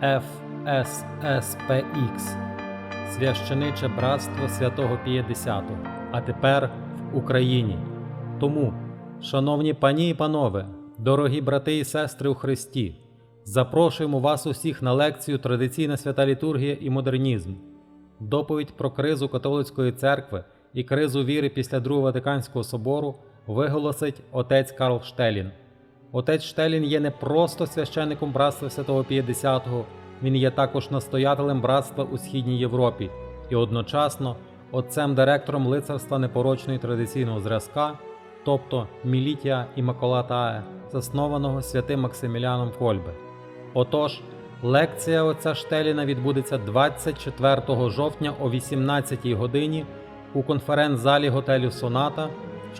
ФССПХ Священиче братство святого П'єдесяту, а тепер в Україні. Тому, шановні пані і панове, дорогі брати і сестри у Христі, запрошуємо вас усіх на лекцію Традиційна свята літургія і модернізм. Доповідь про кризу католицької церкви і кризу віри після Другого Ватиканського собору виголосить отець Карл Штелін. Отець Штелін є не просто священником братства Святого П'єдесятого, він є також настоятелем братства у Східній Європі і одночасно отцем директором лицарства непорочної традиційного зразка, тобто Мілітія і Імаколатае, заснованого святим Максиміляном Кольбе. Отож, лекція отця Штеліна відбудеться 24 жовтня о 18 годині у конференц-залі готелю Соната,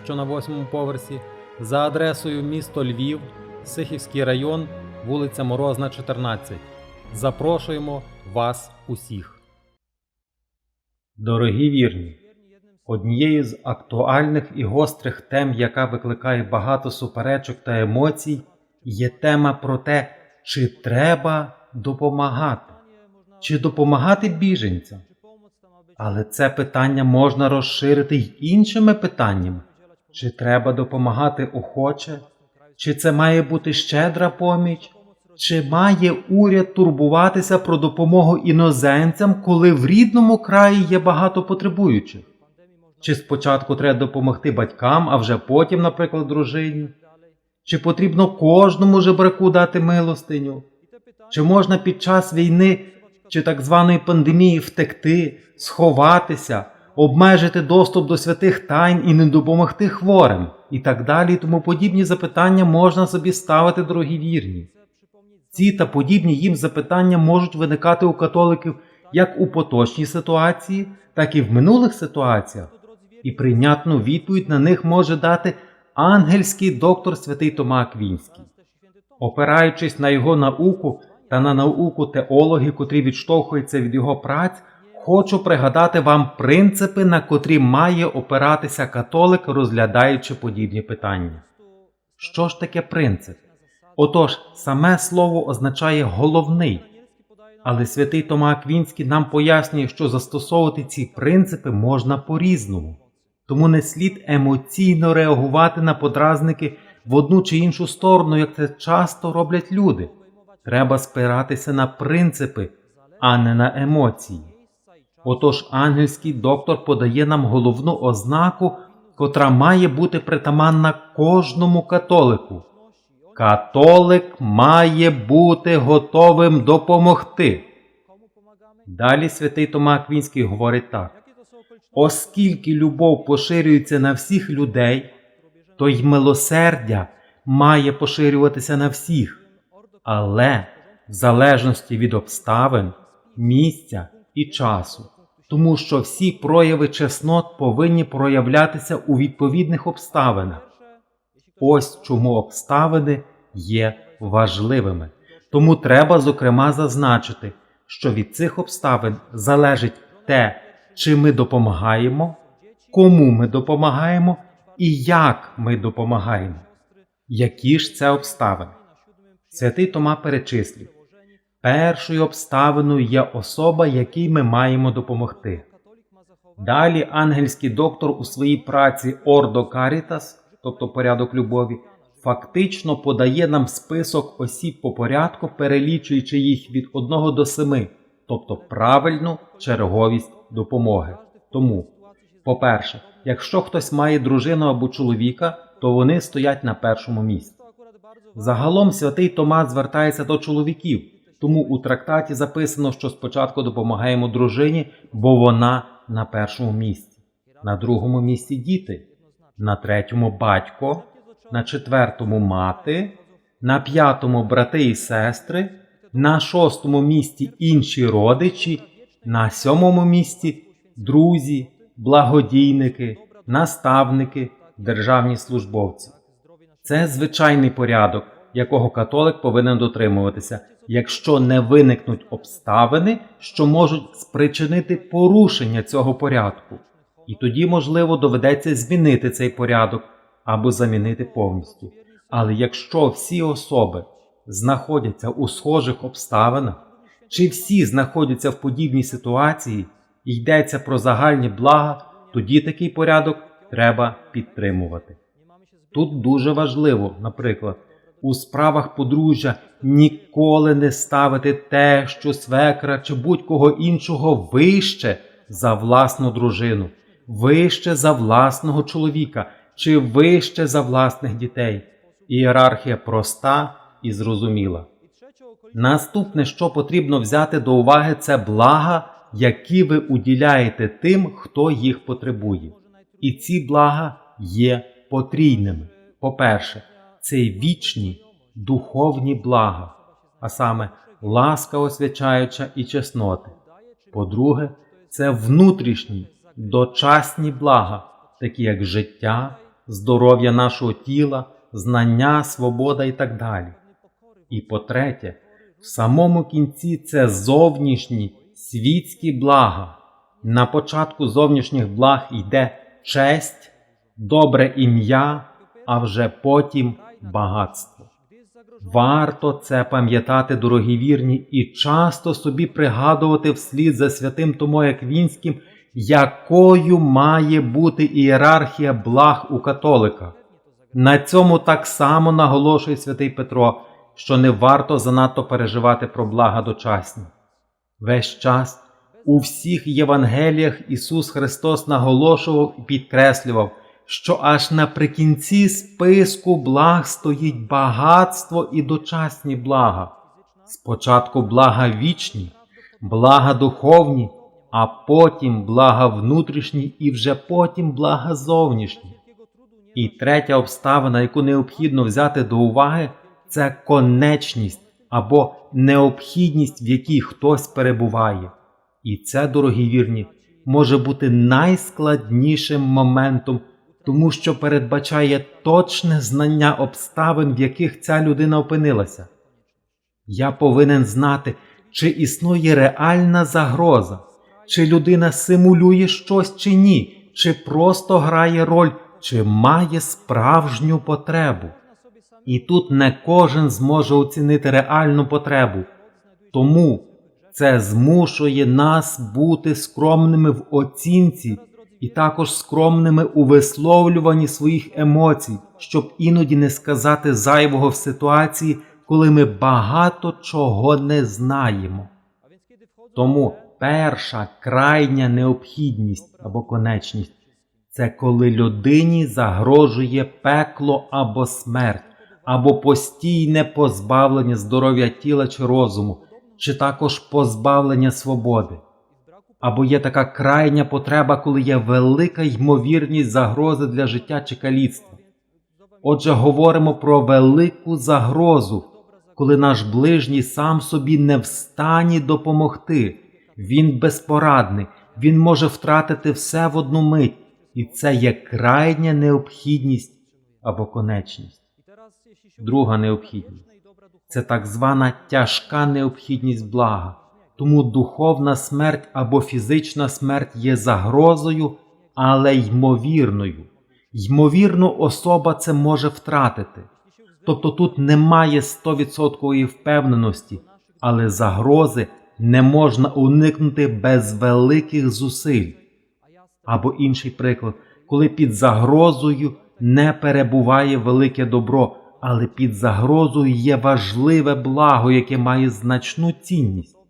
що на восьмому поверсі, за адресою місто Львів, Сихівський район, вулиця Морозна, 14. Запрошуємо вас усіх. Дорогі вірні, однією з актуальних і гострих тем, яка викликає багато суперечок та емоцій, є тема про те, чи треба допомагати, чи допомагати біженцям. Але це питання можна розширити й іншими питаннями: чи треба допомагати охоче, чи це має бути щедра поміч, чи має уряд турбуватися про допомогу іноземцям, коли в рідному краї є багато потребуючих? Чи спочатку треба допомогти батькам, а вже потім, наприклад, дружині? Чи потрібно кожному жебраку дати милостиню? Чи можна під час війни чи так званої пандемії втекти, сховатися, обмежити доступ до святих тайн і не допомогти хворим, і так далі, тому подібні запитання можна собі ставити, дорогі вірні. Ці та подібні їм запитання можуть виникати у католиків як у поточній ситуації, так і в минулих ситуаціях, і прийнятну відповідь на них може дати ангельський доктор святий Тома Аквінський. Опираючись на його науку та на науку теологів, котрі відштовхуються від його праць, хочу пригадати вам принципи, на котрі має опиратися католик, розглядаючи подібні питання. Що ж таке принцип? Отож, саме слово означає головний. Але святий Тома Аквінський нам пояснює, що застосовувати ці принципи можна по-різному, тому не слід емоційно реагувати на подразники в одну чи іншу сторону, як це часто роблять люди. Треба спиратися на принципи, а не на емоції. Отож, ангельський доктор подає нам головну ознаку, котра має бути притаманна кожному католику. Католик має бути готовим допомогти. Далі святий Тома Аквінський говорить так: оскільки любов поширюється на всіх людей, то й милосердя має поширюватися на всіх, але в залежності від обставин, місця і часу, тому що всі прояви чеснот повинні проявлятися у відповідних обставинах. Ось чому обставини є важливими. Тому треба, зокрема, зазначити, що від цих обставин залежить те, чи ми допомагаємо, кому ми допомагаємо і як ми допомагаємо. Які ж це обставини? Святий Тома перечислив першою обставиною є особа, якій ми маємо допомогти. Далі ангельський доктор у своїй праці Ордо Карітас, тобто порядок любові, фактично подає нам список осіб по порядку, перелічуючи їх від 1 до 7, тобто правильну черговість допомоги. Тому, по-перше, якщо хтось має дружину або чоловіка, то вони стоять на першому місці. Загалом святий Тома звертається до чоловіків, тому у трактаті записано, що спочатку допомагаємо дружині, бо вона на першому місці, на другому місці діти, на третьому батько, на четвертому мати, на п'ятому брати і сестри, на шостому місці інші родичі, на сьомому місці друзі, благодійники, наставники, державні службовці. Це звичайний порядок, якого католик повинен дотримуватися, якщо не виникнуть обставини, що можуть спричинити порушення цього порядку. І тоді, можливо, доведеться змінити цей порядок або замінити повністю. Але якщо всі особи знаходяться у схожих обставинах, чи всі знаходяться в подібній ситуації і йдеться про загальні блага, тоді такий порядок треба підтримувати. Тут дуже важливо, наприклад, у справах подружжя ніколи не ставити те, що свекра чи будь-кого іншого вище за власну дружину, вище за власного чоловіка чи вище за власних дітей. Ієрархія проста і зрозуміла. Наступне, що потрібно взяти до уваги, це блага, які ви уділяєте тим, хто їх потребує. І ці блага є потрійними. По-перше, це вічні духовні блага, а саме ласка освячаюча і чесноти. По-друге, це внутрішні дочасні блага, такі як життя, здоров'я нашого тіла, знання, свобода і так далі. І по-третє, в самому кінці це зовнішні світські блага. На початку зовнішніх благ йде честь, добре ім'я, а вже потім багатство. Варто це пам'ятати, дорогі вірні, і часто собі пригадувати вслід за святим Томо Аквінським, якою має бути ієрархія благ у католика. На цьому так само наголошує святий Петро, що не варто занадто переживати про блага дочасні. Весь час у всіх Євангеліях Ісус Христос наголошував і підкреслював, що аж наприкінці списку благ стоїть багатство і дочасні блага. Спочатку блага вічні, блага духовні, а потім блага внутрішні і вже потім блага зовнішні. І третя обставина, яку необхідно взяти до уваги, це конечність або необхідність, в якій хтось перебуває. І це, дорогі вірні, може бути найскладнішим моментом, тому що передбачає точне знання обставин, в яких ця людина опинилася. Я повинен знати, чи існує реальна загроза, чи людина симулює щось чи ні, чи просто грає роль, чи має справжню потребу. І тут не кожен зможе оцінити реальну потребу. Тому це змушує нас бути скромними в оцінці і також скромними у висловлюванні своїх емоцій, щоб іноді не сказати зайвого в ситуації, коли ми багато чого не знаємо. Тому перша крайня необхідність або конечність це коли людині загрожує пекло або смерть, або постійне позбавлення здоров'я тіла чи розуму, чи також позбавлення свободи. Або є така крайня потреба, коли є велика ймовірність загрози для життя чи каліцтва. Отже, говоримо про велику загрозу, коли наш ближній сам собі не в стані допомогти, він безпорадний, він може втратити все в одну мить, і це є крайня необхідність або конечність. Друга необхідність це так звана тяжка необхідність блага. Тому духовна смерть або фізична смерть є загрозою, але ймовірною. Ймовірно, особа це може втратити. Тобто тут немає 100% впевненості, але загрози не можна уникнути без великих зусиль. Або інший приклад, коли під загрозою не перебуває велике добро, але під загрозою є важливе благо, яке має значну цінність.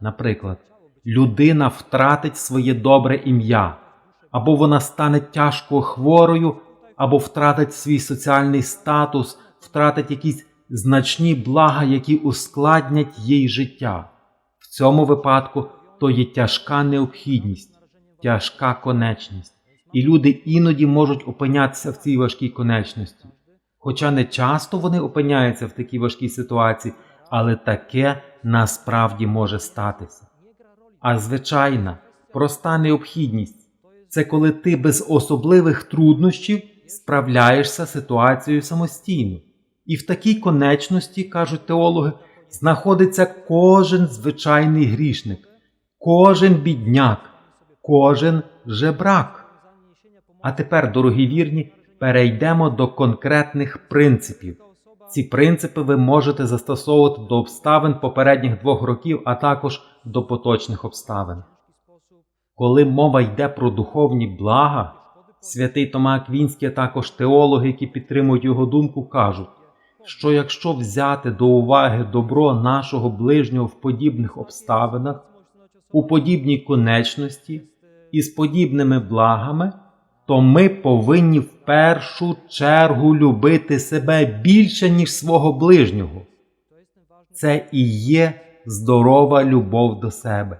Наприклад, людина втратить своє добре ім'я, або вона стане тяжко хворою, або втратить свій соціальний статус, втратить якісь значні блага, які ускладнять їй життя. В цьому випадку то є тяжка необхідність, тяжка конечність, і люди іноді можуть опинятися в цій важкій конечності. Хоча не часто вони опиняються в такій важкій ситуації, але таке насправді може статися. А звичайна, проста необхідність це коли ти без особливих труднощів справляєшся ситуацією самостійно. І в такій конечності, кажуть теологи, знаходиться кожен звичайний грішник, кожен бідняк, кожен жебрак. А тепер, дорогі вірні, перейдемо до конкретних принципів, Ці принципи ви можете застосовувати до обставин попередніх двох років, а також до поточних обставин. Коли мова йде про духовні блага, святий Тома Аквінський, а також теологи, які підтримують його думку, кажуть, що якщо взяти до уваги добро нашого ближнього в подібних обставинах, у подібній конечності і з подібними благами, то ми повинні в першу чергу любити себе більше, ніж свого ближнього. Це і є здорова любов до себе.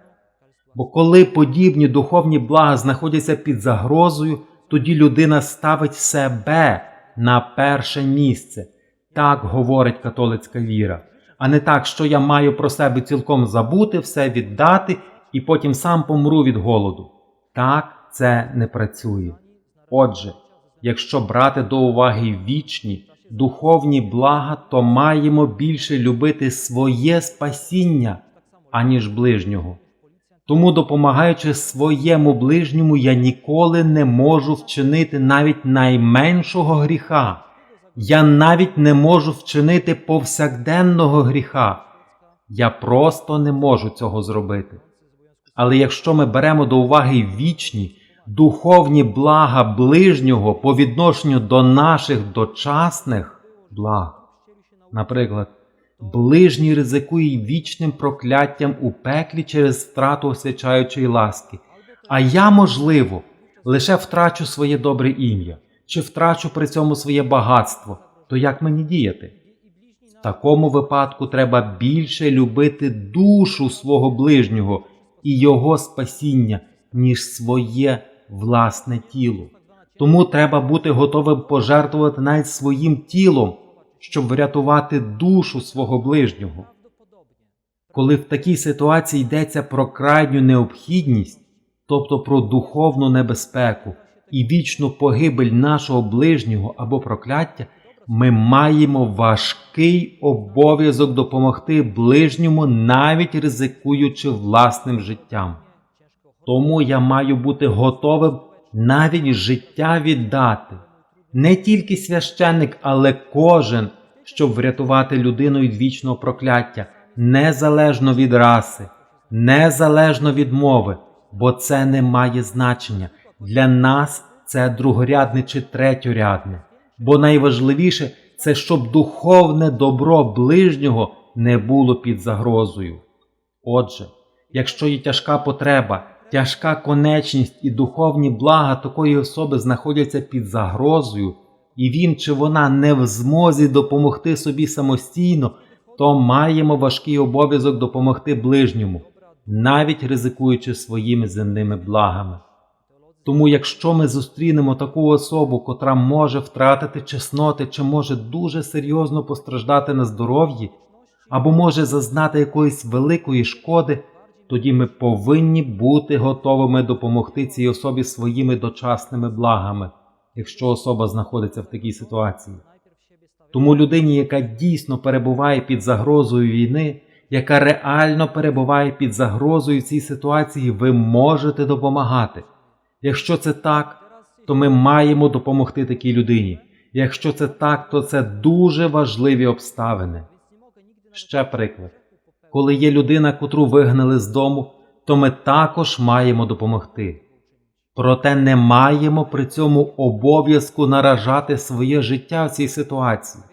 Бо коли подібні духовні блага знаходяться під загрозою, тоді людина ставить себе на перше місце. Так говорить католицька віра, а не так, що я маю про себе цілком забути, все віддати і потім сам помру від голоду. Так це не працює. Отже, якщо брати до уваги вічні, духовні блага, то маємо більше любити своє спасіння, аніж ближнього. Тому, допомагаючи своєму ближньому, я ніколи не можу вчинити навіть найменшого гріха. Я навіть не можу вчинити повсякденного гріха. Я просто не можу цього зробити. Але якщо ми беремо до уваги вічні, духовні блага ближнього по відношенню до наших дочасних благ, наприклад, ближній ризикує вічним прокляттям у пеклі через втрату освячаючої ласки, а я, можливо, лише втрачу своє добре ім'я чи втрачу при цьому своє багатство, то як мені діяти? В такому випадку треба більше любити душу свого ближнього і його спасіння, ніж своє власне тіло. Тому треба бути готовим пожертвувати навіть своїм тілом, щоб врятувати душу свого ближнього. Коли в такій ситуації йдеться про крайню необхідність, тобто про духовну небезпеку і вічну погибель нашого ближнього або прокляття, ми маємо важкий обов'язок допомогти ближньому, навіть ризикуючи власним життям. Тому я маю бути готовим навіть життя віддати. Не тільки священник, але кожен, щоб врятувати людину від вічного прокляття, незалежно від раси, незалежно від мови, бо це не має значення. Для нас це другорядне чи третьорядне. Бо найважливіше це щоб духовне добро ближнього не було під загрозою. Отже, якщо є тяжка потреба, тяжка конечність і духовні блага такої особи знаходяться під загрозою, і він чи вона не в змозі допомогти собі самостійно, то маємо важкий обов'язок допомогти ближньому, навіть ризикуючи своїми земними благами. Тому, якщо ми зустрінемо таку особу, котра може втратити чесноти чи може дуже серйозно постраждати на здоров'ї, або може зазнати якоїсь великої шкоди, тоді ми повинні бути готовими допомогти цій особі своїми дочасними благами, якщо особа знаходиться в такій ситуації. Тому людині, яка дійсно перебуває під загрозою війни, яка реально перебуває під загрозою в цій ситуації, ви можете допомагати. Якщо це так, то ми маємо допомогти такій людині. Якщо це так, то це дуже важливі обставини. Ще приклад. Коли є людина, котру вигнали з дому, то ми також маємо допомогти. Проте не маємо при цьому обов'язку наражати своє життя в цій ситуації.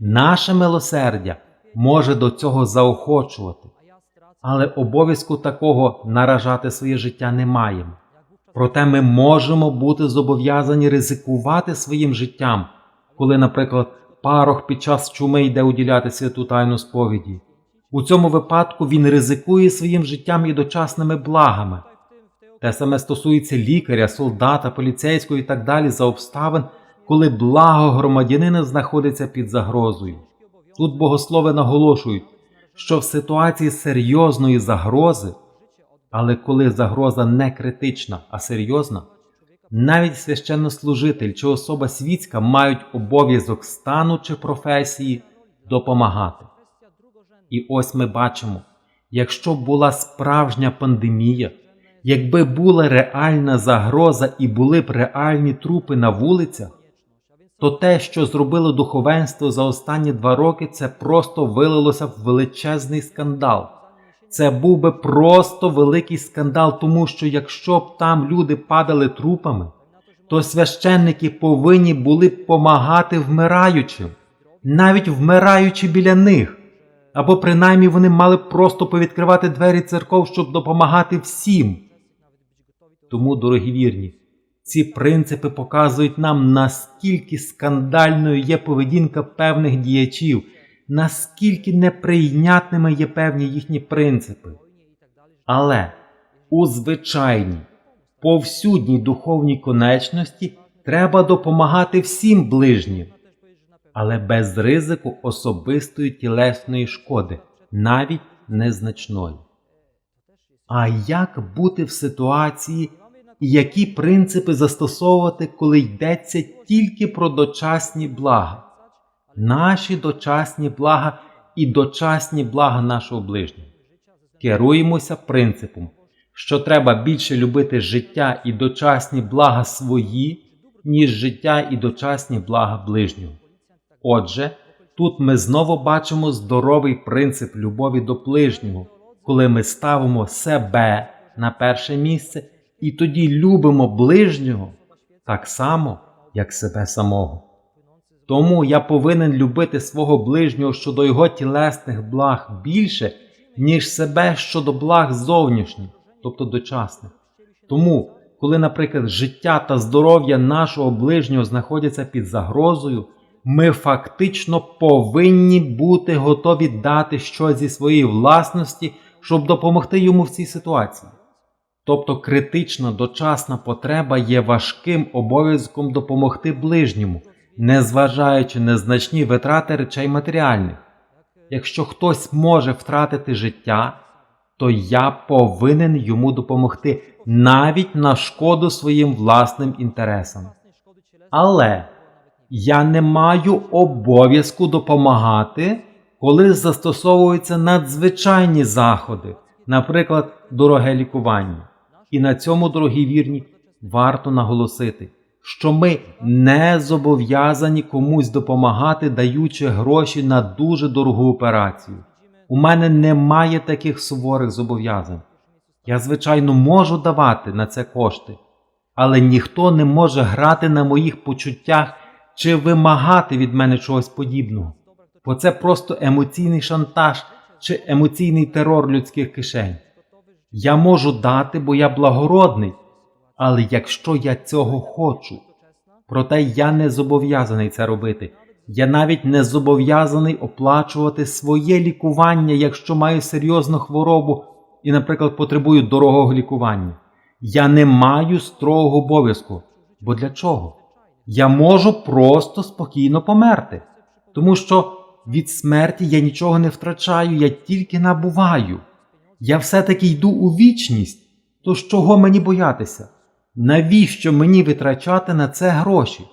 Наше милосердя може до цього заохочувати, але обов'язку такого наражати своє життя не маємо. Проте ми можемо бути зобов'язані ризикувати своїм життям, коли, наприклад, парох під час чуми йде уділяти святу тайну сповіді. У цьому випадку він ризикує своїм життям і дочасними благами. Те саме стосується лікаря, солдата, поліцейського і так далі за обставин, коли благо громадянина знаходиться під загрозою. Тут богослови наголошують, що в ситуації серйозної загрози, але коли загроза не критична, а серйозна, навіть священнослужитель чи особа світська мають обов'язок стану чи професії допомагати. І ось ми бачимо, якщо була справжня пандемія, якби була реальна загроза і були б реальні трупи на вулицях, то те, що зробило духовенство за останні два роки, це просто вилилося в величезний скандал. Це був би просто великий скандал, тому що якщо б там люди падали трупами, то священники повинні були б помагати вмираючим, навіть вмираючи біля них. Або принаймні вони мали просто повідкривати двері церков, щоб допомагати всім. Тому, дорогі вірні, ці принципи показують нам, наскільки скандальною є поведінка певних діячів, наскільки неприйнятними є певні їхні принципи. Але у звичайній, повсюдній духовній конечності треба допомагати всім ближнім, але без ризику особистої тілесної шкоди, навіть незначної. А як бути в ситуації, і які принципи застосовувати, коли йдеться тільки про дочасні блага? Наші дочасні блага і дочасні блага нашого ближнього. Керуємося принципом, що треба більше любити життя і дочасні блага свої, ніж життя і дочасні блага ближнього. Отже, тут ми знову бачимо здоровий принцип любові до ближнього, коли ми ставимо себе на перше місце і тоді любимо ближнього так само, як себе самого. Тому я повинен любити свого ближнього щодо його тілесних благ більше, ніж себе щодо благ зовнішніх, тобто дочасних. Тому, коли, наприклад, життя та здоров'я нашого ближнього знаходяться під загрозою, ми фактично повинні бути готові дати щось зі своєї власності, щоб допомогти йому в цій ситуації. Тобто критична дочасна потреба є важким обов'язком допомогти ближньому, незважаючи на значні витрати речей матеріальних. Якщо хтось може втратити життя, то я повинен йому допомогти навіть на шкоду своїм власним інтересам. Але я не маю обов'язку допомагати, коли застосовуються надзвичайні заходи, наприклад, дороге лікування. І на цьому, дорогі вірні, варто наголосити, що ми не зобов'язані комусь допомагати, даючи гроші на дуже дорогу операцію. У мене немає таких суворих зобов'язань. Я, звичайно, можу давати на це кошти, але ніхто не може грати на моїх почуттях чи вимагати від мене чогось подібного, бо це просто емоційний шантаж чи емоційний терор людських кишень. Я можу дати, бо я благородний, але якщо я цього хочу, проте я не зобов'язаний це робити. Я навіть не зобов'язаний оплачувати своє лікування, якщо маю серйозну хворобу і, наприклад, потребую дорогого лікування. Я не маю строгого обов'язку. Бо для чого? Я можу просто спокійно померти, тому що від смерті я нічого не втрачаю, я тільки набуваю. Я все-таки йду у вічність, то з чого мені боятися? Навіщо мені витрачати на це гроші?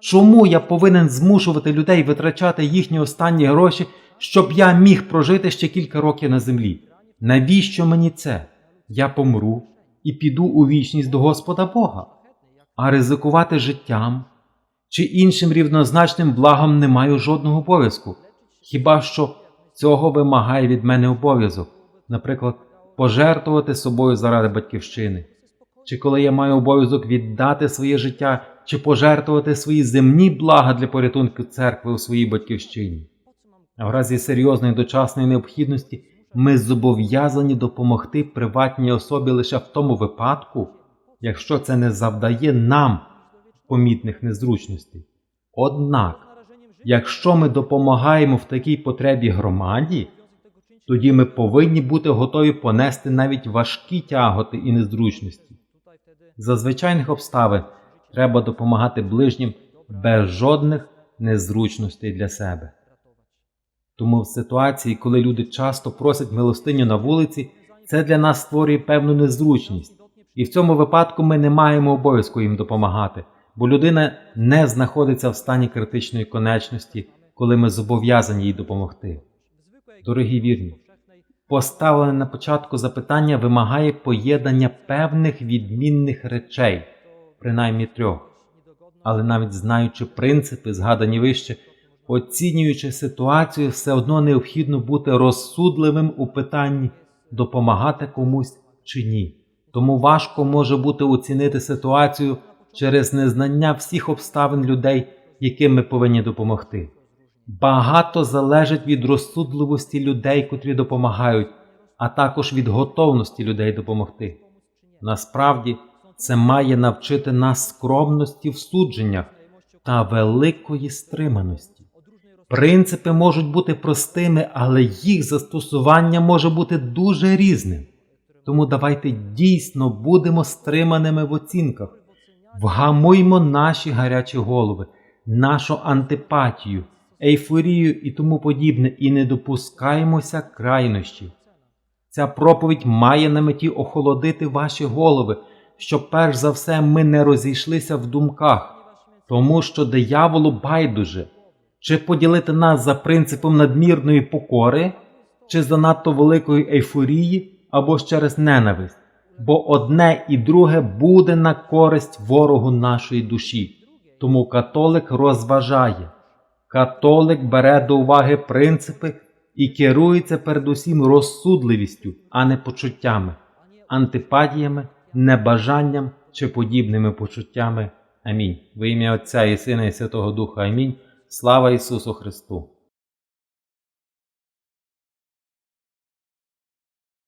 Чому я повинен змушувати людей витрачати їхні останні гроші, щоб я міг прожити ще кілька років на землі? Навіщо мені це? Я помру і піду у вічність до Господа Бога, а ризикувати життям чи іншим рівнозначним благом не маю жодного обов'язку, хіба що цього вимагає від мене обов'язок, наприклад, пожертвувати собою заради батьківщини, чи коли я маю обов'язок віддати своє життя чи пожертвувати свої земні блага для порятунку церкви у своїй батьківщині. А в разі серйозної дочасної необхідності ми зобов'язані допомогти приватній особі лише в тому випадку, якщо це не завдає нам помітних незручностей. Однак, якщо ми допомагаємо в такій потребі громаді, тоді ми повинні бути готові понести навіть важкі тяготи і незручності. За звичайних обставин треба допомагати ближнім без жодних незручностей для себе. Тому в ситуації, коли люди часто просять милостиню на вулиці, це для нас створює певну незручність, і в цьому випадку ми не маємо обов'язку їм допомагати, бо людина не знаходиться в стані критичної конечності, коли ми зобов'язані їй допомогти. Дорогі вірні, поставлене на початку запитання вимагає поєднання певних відмінних речей, принаймні трьох. Але навіть знаючи принципи, згадані вище, оцінюючи ситуацію, все одно необхідно бути розсудливим у питанні допомагати комусь чи ні. Тому важко може бути оцінити ситуацію через незнання всіх обставин людей, яким ми повинні допомогти. Багато залежить від розсудливості людей, котрі допомагають, а також від готовності людей допомогти. Насправді, це має навчити нас скромності в судженнях та великої стриманості. Принципи можуть бути простими, але їх застосування може бути дуже різним. Тому давайте дійсно будемо стриманими в оцінках, вгамуймо наші гарячі голови, нашу антипатію, ейфорію і тому подібне, і не допускаємося крайнощів. Ця проповідь має на меті охолодити ваші голови, щоб перш за все ми не розійшлися в думках, тому що дияволу байдуже, чи поділити нас за принципом надмірної покори, чи занадто великої ейфорії, або ж через ненависть, бо одне і друге буде на користь ворогу нашої душі. Тому католик розважає, католик бере до уваги принципи і керується передусім розсудливістю, а не почуттями, антипатіями, небажанням чи подібними почуттями. Амінь. Во ім'я Отця і Сина і Святого Духа. Амінь. Слава Ісусу Христу!